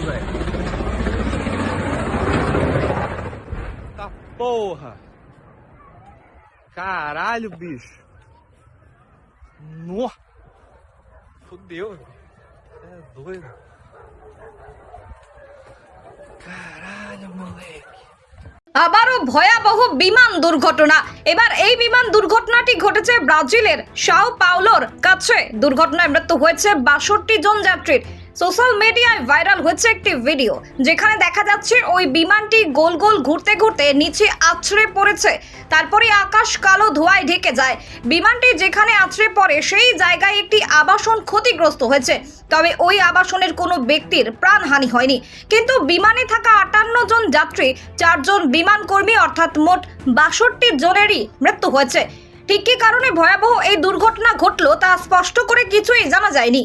velho. Tá porra. Caralho, bicho. Nó. Fudeu, velho. É doido. Caralho, moleque. আবারও ভয়াবহ বিমান দুর্ঘটনা এবার এই বিমান দুর্ঘটনাটি ঘটেছে ব্রাজিলের সাও পাওলোর কাছে দুর্ঘটনায় মৃত্যু হয়েছে বাষট্টি জন যাত্রীর সোশ্যাল মিডিয়ায় ভাইরাল হয়েছে একটি ভিডিও, যেখানে দেখা যাচ্ছে ওই বিমানটি গোল গোল ঘুরতে ঘুরতে নিচে আছড়ে পড়েছে। তারপরে আকাশ কালো ধোঁয়ায় ঢেকে যায়। বিমানটি যেখানে আছড়ে পড়ে, সেই জায়গায় একটি আবাসন ক্ষতিগ্রস্ত হয়েছে। তবে ওই আবাসনের কোনো ব্যক্তির প্রাণহানি হয়নি। কিন্তু বিমানে থাকা আটান্ন জন যাত্রী, চারজন বিমান কর্মী অর্থাৎ মোট বাষট্টি জনেরই মৃত্যু হয়েছে। ঠিক কী কারণে ভয়াবহ এই দুর্ঘটনা ঘটলো তা স্পষ্ট করে কিছুই জানা যায়নি।